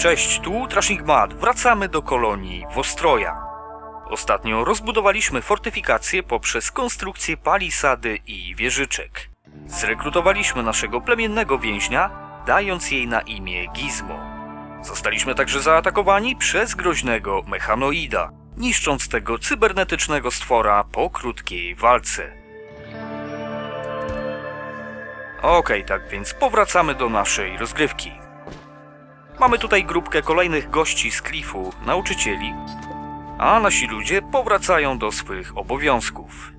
Cześć, tu Trashing Mad. Wracamy do kolonii Wostroja. Ostatnio rozbudowaliśmy fortyfikację poprzez konstrukcję palisady i wieżyczek. Zrekrutowaliśmy naszego plemiennego więźnia, dając jej na imię Gizmo. Zostaliśmy także zaatakowani przez groźnego mechanoida, niszcząc tego cybernetycznego stwora po krótkiej walce. Okej, tak więc powracamy do naszej rozgrywki. Mamy tutaj grupkę kolejnych gości z klifu, nauczycieli, a nasi ludzie powracają do swych obowiązków.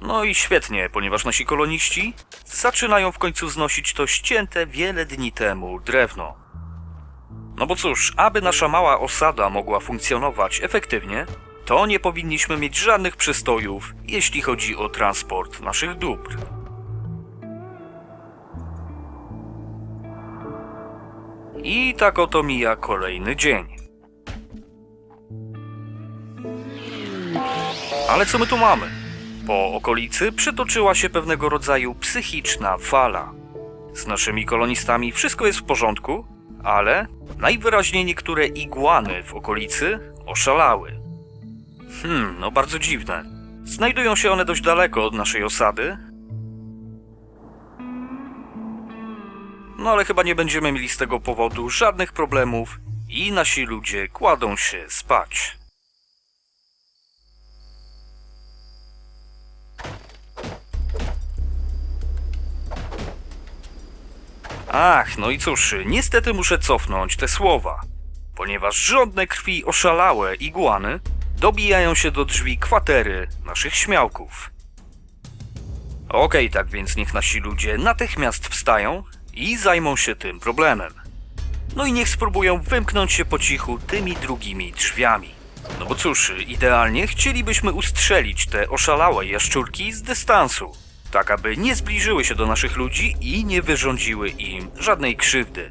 No i świetnie, ponieważ nasi koloniści zaczynają w końcu znosić to ścięte wiele dni temu drewno. No bo cóż, aby nasza mała osada mogła funkcjonować efektywnie, to nie powinniśmy mieć żadnych przystojów, jeśli chodzi o transport naszych dóbr. I tak oto mija kolejny dzień. Ale co my tu mamy? Po okolicy przetoczyła się pewnego rodzaju psychiczna fala. Z naszymi kolonistami wszystko jest w porządku, ale najwyraźniej niektóre igłany w okolicy oszalały. Hmm, no bardzo dziwne. Znajdują się one dość daleko od naszej osady, No ale chyba nie będziemy mieli z tego powodu żadnych problemów i nasi ludzie kładą się spać. Ach, no i cóż, niestety muszę cofnąć te słowa, ponieważ żądne krwi oszalałe igłany dobijają się do drzwi kwatery naszych śmiałków. Okej, tak więc niech nasi ludzie natychmiast wstają i zajmą się tym problemem. No i niech spróbują wymknąć się po cichu tymi drugimi drzwiami. No bo cóż, idealnie chcielibyśmy ustrzelić te oszalałe jaszczurki z dystansu, tak aby nie zbliżyły się do naszych ludzi i nie wyrządziły im żadnej krzywdy.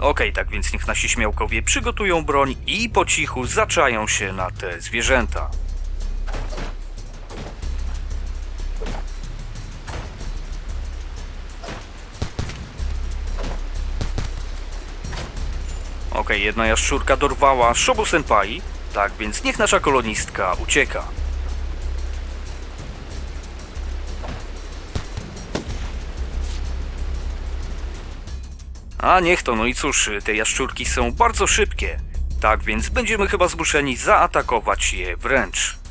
Okej, tak więc niech nasi śmiałkowie przygotują broń i po cichu zaczają się na te zwierzęta. Okej, jedna jaszczurka dorwała Shobu Senpai, tak więc niech nasza kolonistka ucieka. A niech to, no i cóż, te jaszczurki są bardzo szybkie, tak więc będziemy chyba zmuszeni zaatakować je wręcz.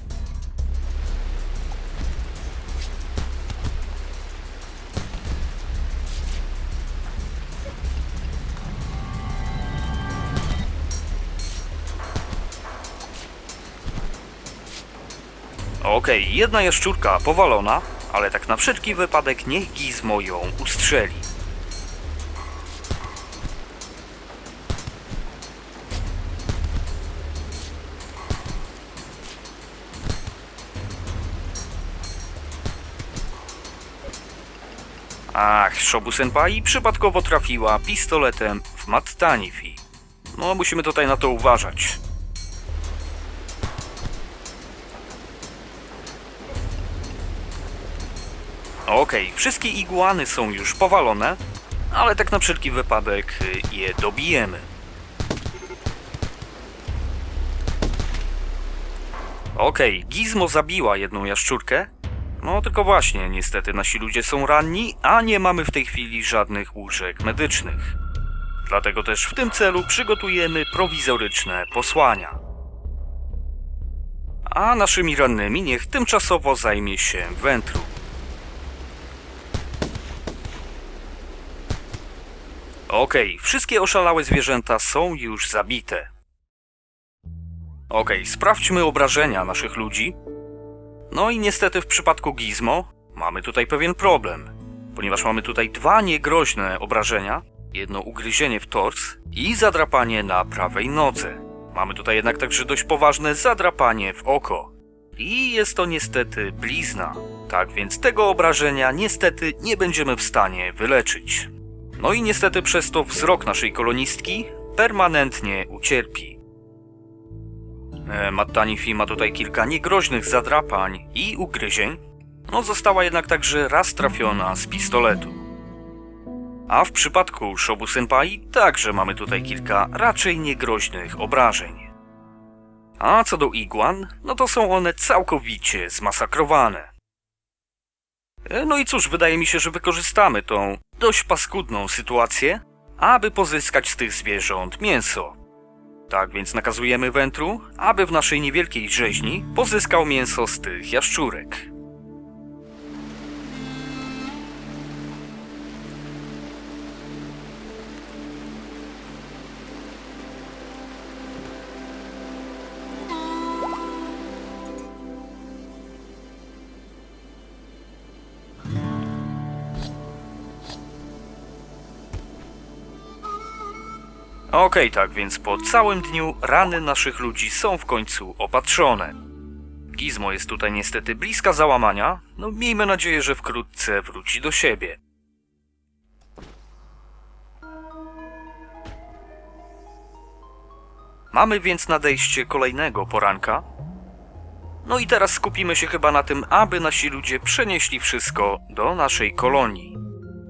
Okej, jedna jaszczurka powalona, ale tak na wszelki wypadek niech Gizmo ją ustrzeli. Ach, Shobu Senpai przypadkowo trafiła pistoletem w Mattanifi. No, musimy tutaj na to uważać. Okej, wszystkie igłany są już powalone, ale tak na wszelki wypadek y, je dobijemy. Okej, Gizmo zabiła jedną jaszczurkę. No tylko właśnie, niestety nasi ludzie są ranni, a nie mamy w tej chwili żadnych łóżek medycznych. Dlatego też w tym celu przygotujemy prowizoryczne posłania. A naszymi rannymi niech tymczasowo zajmie się Wentru. Okej, wszystkie oszalałe zwierzęta są już zabite. Okej, sprawdźmy obrażenia naszych ludzi. No i niestety w przypadku Gizmo mamy tutaj pewien problem, ponieważ mamy tutaj dwa niegroźne obrażenia, jedno ugryzienie w tors i zadrapanie na prawej nodze. Mamy tutaj jednak także dość poważne zadrapanie w oko. I jest to niestety blizna. Tak więc tego obrażenia niestety nie będziemy w stanie wyleczyć. No i niestety przez to wzrok naszej kolonistki permanentnie ucierpi. E, Mattanifi ma tutaj kilka niegroźnych zadrapań i ugryzień. No została jednak także raz trafiona z pistoletu. A w przypadku Shobu Senpai także mamy tutaj kilka raczej niegroźnych obrażeń. A co do igłan, no to są one całkowicie zmasakrowane. E, No i cóż, wydaje mi się, że wykorzystamy tą dość paskudną sytuację, aby pozyskać z tych zwierząt mięso. Tak więc nakazujemy wętru, aby w naszej niewielkiej rzeźni pozyskał mięso z tych jaszczurek. Okej, tak więc po całym dniu rany naszych ludzi są w końcu opatrzone. Gizmo jest tutaj niestety bliska załamania, no miejmy nadzieję, że wkrótce wróci do siebie. Mamy więc nadejście kolejnego poranka. No i teraz skupimy się chyba na tym, aby nasi ludzie przenieśli wszystko do naszej kolonii.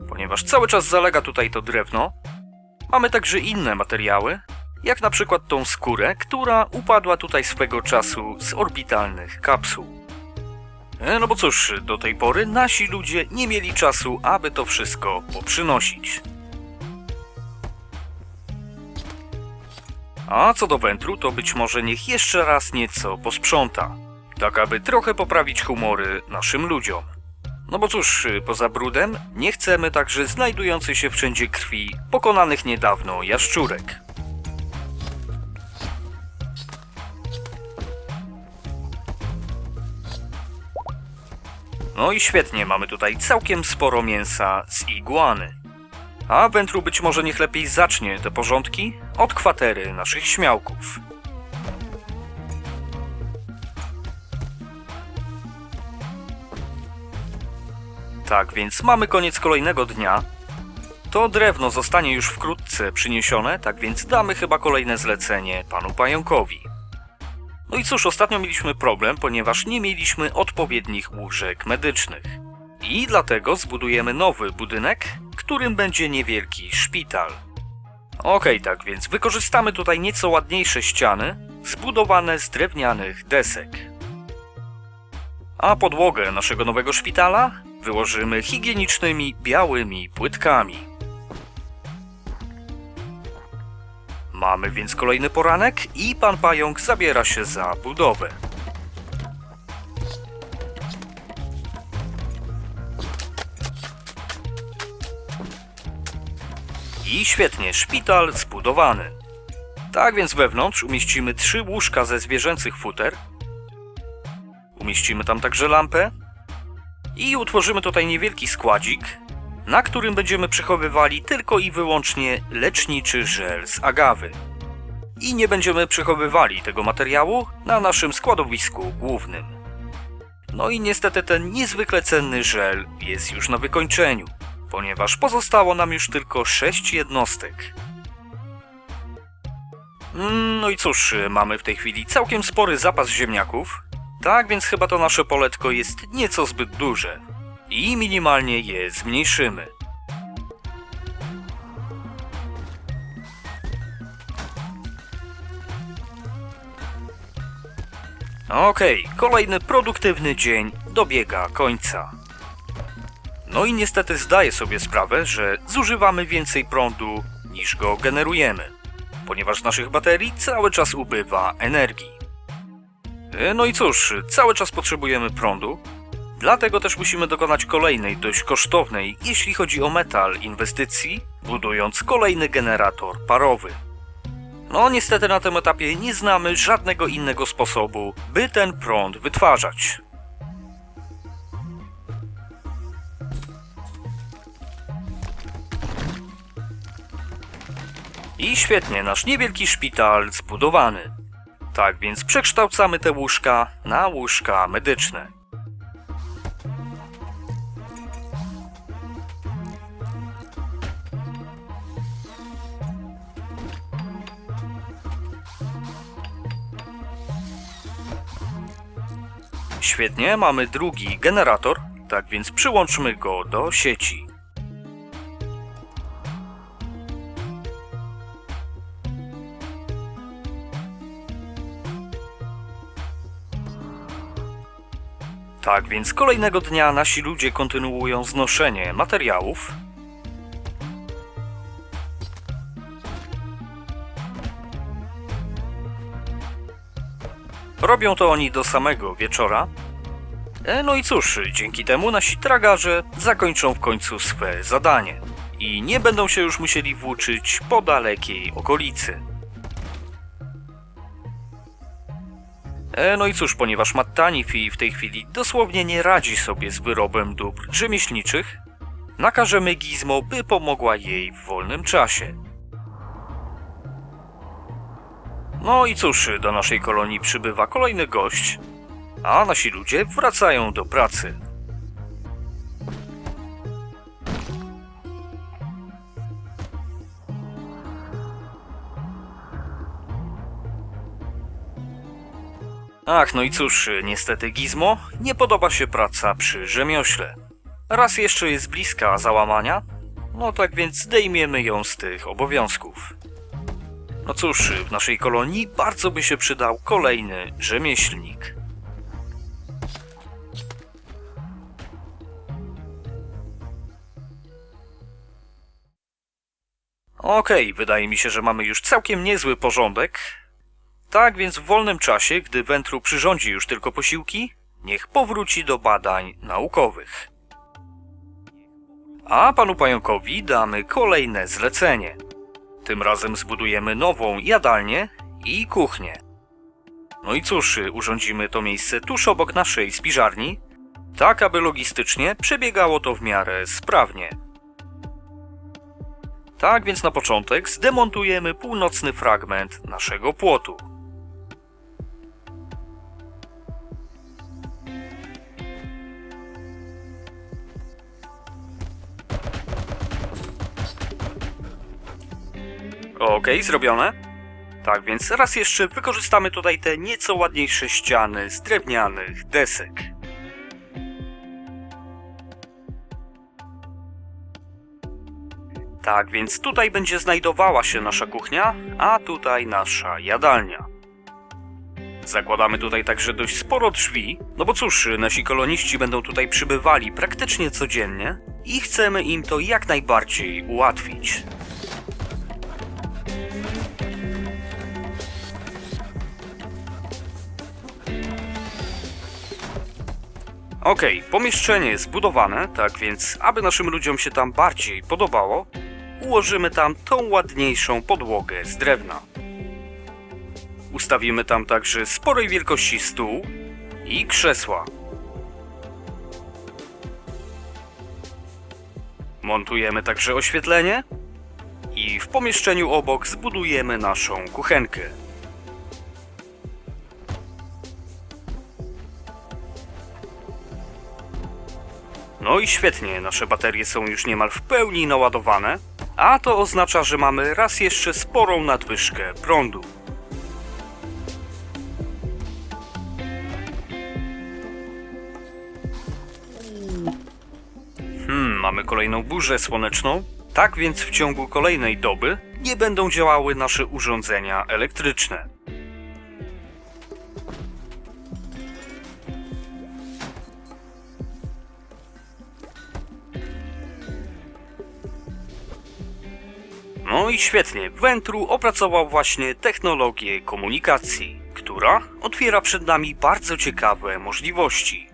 Ponieważ cały czas zalega tutaj to drewno, Mamy także inne materiały, jak na przykład tą skórę, która upadła tutaj swego czasu z orbitalnych kapsuł. E, No bo cóż, do tej pory nasi ludzie nie mieli czasu, aby to wszystko poprzynosić. A co do wętru, to być może niech jeszcze raz nieco posprząta, tak aby trochę poprawić humory naszym ludziom. No bo cóż, poza brudem, nie chcemy także znajdującej się wszędzie krwi pokonanych niedawno jaszczurek. No i świetnie, mamy tutaj całkiem sporo mięsa z iguany. A wętru być może niech lepiej zacznie te porządki od kwatery naszych śmiałków. Tak, więc mamy koniec kolejnego dnia. To drewno zostanie już wkrótce przyniesione, tak więc damy chyba kolejne zlecenie panu pająkowi. No i cóż, ostatnio mieliśmy problem, ponieważ nie mieliśmy odpowiednich łóżek medycznych. I dlatego zbudujemy nowy budynek, którym będzie niewielki szpital. Okej, tak więc wykorzystamy tutaj nieco ładniejsze ściany, zbudowane z drewnianych desek. A podłogę naszego nowego szpitala wyłożymy higienicznymi białymi płytkami. Mamy więc kolejny poranek i pan pająk zabiera się za budowę. I świetnie, szpital zbudowany. Tak więc wewnątrz umieścimy trzy łóżka ze zwierzęcych futer. Umieścimy tam także lampę, i utworzymy tutaj niewielki składzik, na którym będziemy przechowywali tylko i wyłącznie leczniczy żel z agawy. I nie będziemy przechowywali tego materiału na naszym składowisku głównym. No i niestety ten niezwykle cenny żel jest już na wykończeniu, ponieważ pozostało nam już tylko 6 jednostek. Mm, No i cóż, mamy w tej chwili całkiem spory zapas ziemniaków, tak więc chyba to nasze poletko jest nieco zbyt duże i minimalnie je zmniejszymy. Okej, kolejny produktywny dzień dobiega końca. No i niestety zdaję sobie sprawę, że zużywamy więcej prądu niż go generujemy, ponieważ z naszych baterii cały czas ubywa energii. E, No i cóż, cały czas potrzebujemy prądu, dlatego też musimy dokonać kolejnej, dość kosztownej, jeśli chodzi o metal, inwestycji, budując kolejny generator parowy. No niestety na tym etapie nie znamy żadnego innego sposobu, by ten prąd wytwarzać. I świetnie, nasz niewielki szpital zbudowany. Tak więc przekształcamy te łóżka na łóżka medyczne. Świetnie, mamy drugi generator, tak więc przyłączmy go do sieci. Tak więc kolejnego dnia nasi ludzie kontynuują znoszenie materiałów. Robią to oni do samego wieczora. E, No i cóż, dzięki temu nasi tragarze zakończą w końcu swe zadanie i nie będą się już musieli włóczyć po dalekiej okolicy. No i cóż, ponieważ Mattanifi w tej chwili dosłownie nie radzi sobie z wyrobem dóbr rzemieślniczych, nakażemy Gizmo, by pomogła jej w wolnym czasie. No i cóż, do naszej kolonii przybywa kolejny gość, a nasi ludzie wracają do pracy. Ach, no i cóż, niestety Gizmo nie podoba się praca przy rzemiośle. Raz jeszcze jest bliska załamania, no tak więc zdejmiemy ją z tych obowiązków. No cóż, w naszej kolonii bardzo by się przydał kolejny rzemieślnik. Okej, wydaje mi się, że mamy już całkiem niezły porządek. Tak więc w wolnym czasie, gdy Wentru przyrządzi już tylko posiłki, niech powróci do badań naukowych. A panu pająkowi damy kolejne zlecenie. Tym razem zbudujemy nową jadalnię i kuchnię. No i cóż, urządzimy to miejsce tuż obok naszej spiżarni, tak aby logistycznie przebiegało to w miarę sprawnie. Tak więc na początek zdemontujemy północny fragment naszego płotu. Okej, zrobione. Tak więc raz jeszcze wykorzystamy tutaj te nieco ładniejsze ściany z drewnianych desek. Tak więc tutaj będzie znajdowała się nasza kuchnia, a tutaj nasza jadalnia. Zakładamy tutaj także dość sporo drzwi, no bo cóż, nasi koloniści będą tutaj przybywali praktycznie codziennie i chcemy im to jak najbardziej ułatwić. Okej, pomieszczenie jest zbudowane, tak więc aby naszym ludziom się tam bardziej podobało, ułożymy tam tą ładniejszą podłogę z drewna. Ustawimy tam także sporej wielkości stół i krzesła. Montujemy także oświetlenie i w pomieszczeniu obok zbudujemy naszą kuchenkę. No i świetnie, nasze baterie są już niemal w pełni naładowane, a to oznacza, że mamy raz jeszcze sporą nadwyżkę prądu. Hmm, mamy kolejną burzę słoneczną. Tak więc w ciągu kolejnej doby nie będą działały nasze urządzenia elektryczne. No i świetnie, Ventru opracował właśnie technologię komunikacji, która otwiera przed nami bardzo ciekawe możliwości.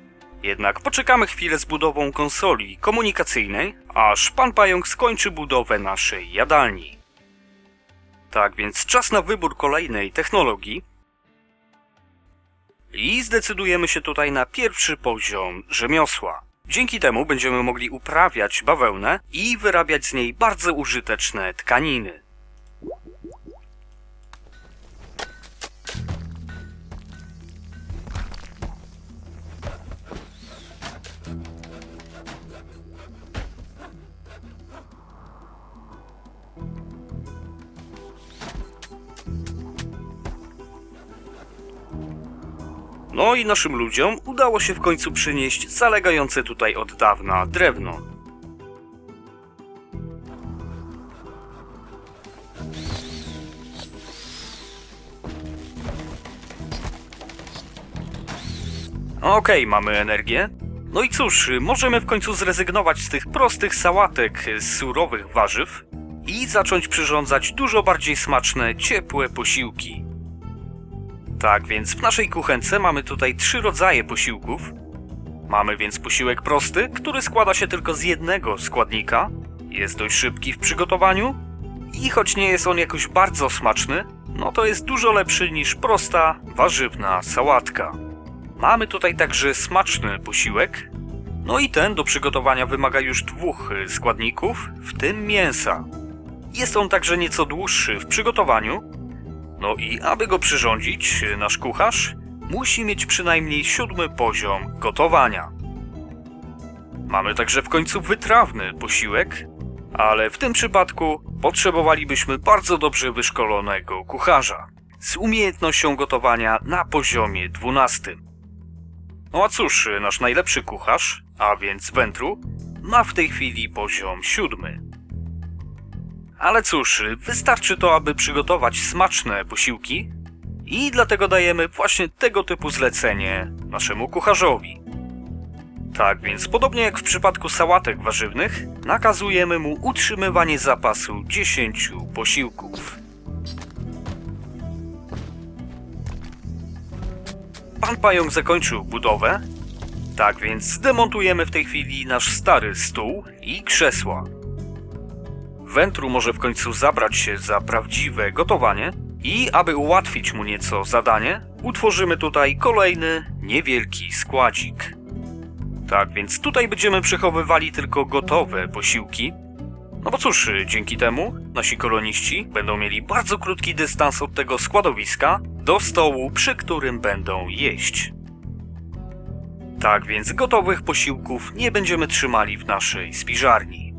Jednak poczekamy chwilę z budową konsoli komunikacyjnej, aż pan pająk skończy budowę naszej jadalni. Tak więc czas na wybór kolejnej technologii. I zdecydujemy się tutaj na pierwszy poziom rzemiosła. Dzięki temu będziemy mogli uprawiać bawełnę i wyrabiać z niej bardzo użyteczne tkaniny. No i naszym ludziom udało się w końcu przynieść zalegające tutaj od dawna drewno. Okej, mamy energię. No i cóż, możemy w końcu zrezygnować z tych prostych sałatek z surowych warzyw i zacząć przyrządzać dużo bardziej smaczne, ciepłe posiłki. Tak więc w naszej kuchence mamy tutaj trzy rodzaje posiłków. Mamy więc posiłek prosty, który składa się tylko z jednego składnika. Jest dość szybki w przygotowaniu i choć nie jest on jakoś bardzo smaczny, no to jest dużo lepszy niż prosta, warzywna sałatka. Mamy tutaj także smaczny posiłek. No i ten do przygotowania wymaga już dwóch y, składników, w tym mięsa. Jest on także nieco dłuższy w przygotowaniu. No i aby go przyrządzić, y, nasz kucharz musi mieć przynajmniej siódmy poziom gotowania. Mamy także w końcu wytrawny posiłek, ale w tym przypadku potrzebowalibyśmy bardzo dobrze wyszkolonego kucharza z umiejętnością gotowania na poziomie 12. No a cóż, nasz najlepszy kucharz, a więc Wętru, ma w tej chwili poziom 7. Ale cóż, wystarczy to, aby przygotować smaczne posiłki i dlatego dajemy właśnie tego typu zlecenie naszemu kucharzowi. Tak więc, podobnie jak w przypadku sałatek warzywnych, nakazujemy mu utrzymywanie zapasu 10 posiłków. Pan pająk zakończył budowę, tak więc zdemontujemy w tej chwili nasz stary stół i krzesła. Wętru może w końcu zabrać się za prawdziwe gotowanie i aby ułatwić mu nieco zadanie, utworzymy tutaj kolejny niewielki składzik. Tak więc tutaj będziemy przechowywali tylko gotowe posiłki. No bo cóż, dzięki temu nasi koloniści będą mieli bardzo krótki dystans od tego składowiska do stołu, przy którym będą jeść. Tak więc gotowych posiłków nie będziemy trzymali w naszej spiżarni.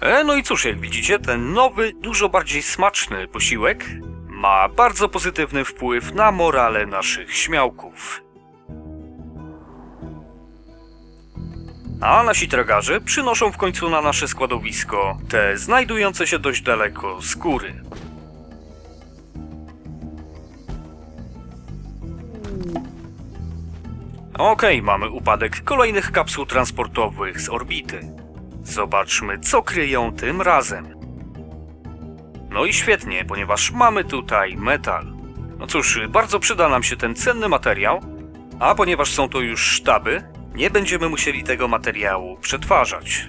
E, no i cóż, jak widzicie, ten nowy, dużo bardziej smaczny posiłek ma bardzo pozytywny wpływ na morale naszych śmiałków. A nasi tragarze przynoszą w końcu na nasze składowisko te znajdujące się dość daleko skóry. Okej, mamy upadek kolejnych kapsuł transportowych z orbity. Zobaczmy, co kryją tym razem. No i świetnie, ponieważ mamy tutaj metal. No cóż, bardzo przyda nam się ten cenny materiał, a ponieważ są to już sztaby, nie będziemy musieli tego materiału przetwarzać.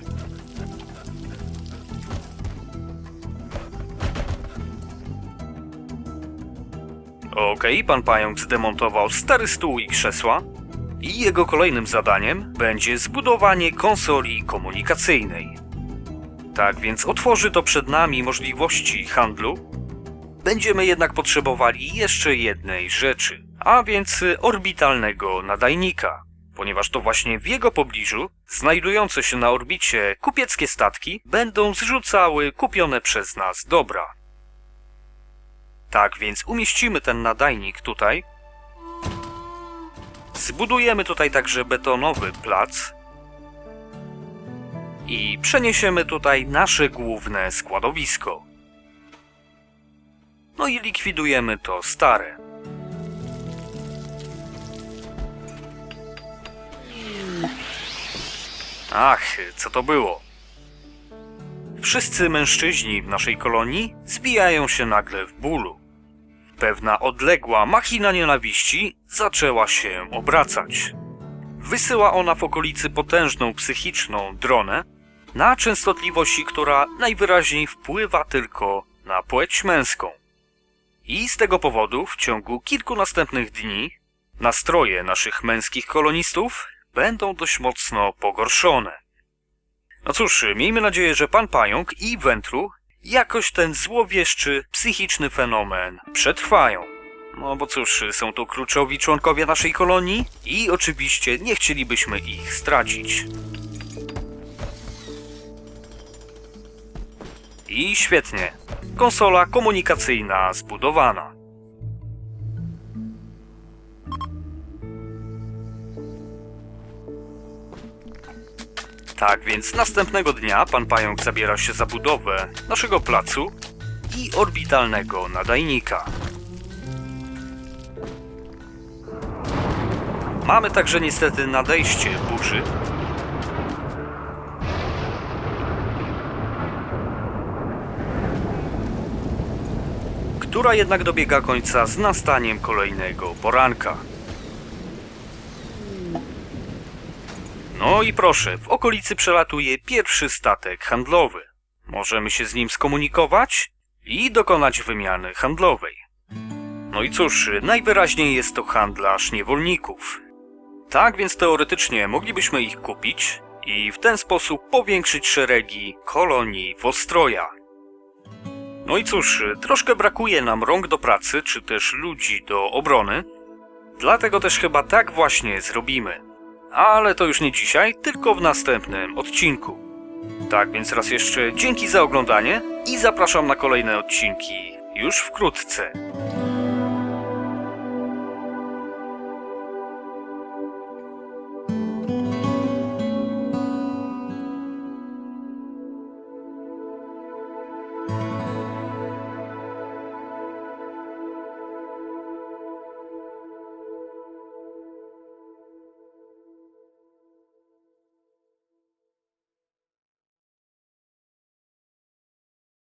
Okej, pan pająk zdemontował stary stół i krzesła, i jego kolejnym zadaniem będzie zbudowanie konsoli komunikacyjnej. Tak więc otworzy to przed nami możliwości handlu. Będziemy jednak potrzebowali jeszcze jednej rzeczy, a więc orbitalnego nadajnika, ponieważ to właśnie w jego pobliżu, znajdujące się na orbicie kupieckie statki, będą zrzucały kupione przez nas dobra. Tak więc umieścimy ten nadajnik tutaj, Zbudujemy tutaj także betonowy plac i przeniesiemy tutaj nasze główne składowisko. No i likwidujemy to stare. Ach, co to było? Wszyscy mężczyźni w naszej kolonii zbijają się nagle w bólu pewna odległa machina nienawiści zaczęła się obracać. Wysyła ona w okolicy potężną psychiczną dronę na częstotliwości, która najwyraźniej wpływa tylko na płeć męską. I z tego powodu w ciągu kilku następnych dni nastroje naszych męskich kolonistów będą dość mocno pogorszone. No cóż, miejmy nadzieję, że pan Pająk i Wętru jakoś ten złowieszczy, psychiczny fenomen przetrwają. No bo cóż, są to kluczowi członkowie naszej kolonii i oczywiście nie chcielibyśmy ich stracić. I świetnie. Konsola komunikacyjna zbudowana. Tak więc następnego dnia pan pająk zabiera się za budowę naszego placu i orbitalnego nadajnika. Mamy także niestety nadejście burzy. Która jednak dobiega końca z nastaniem kolejnego poranka. No i proszę, w okolicy przelatuje pierwszy statek handlowy. Możemy się z nim skomunikować i dokonać wymiany handlowej. No i cóż, najwyraźniej jest to handlarz niewolników. Tak więc teoretycznie moglibyśmy ich kupić i w ten sposób powiększyć szeregi kolonii Wostroja. No i cóż, troszkę brakuje nam rąk do pracy, czy też ludzi do obrony. Dlatego też chyba tak właśnie zrobimy. Ale to już nie dzisiaj, tylko w następnym odcinku. Tak więc raz jeszcze dzięki za oglądanie i zapraszam na kolejne odcinki już wkrótce.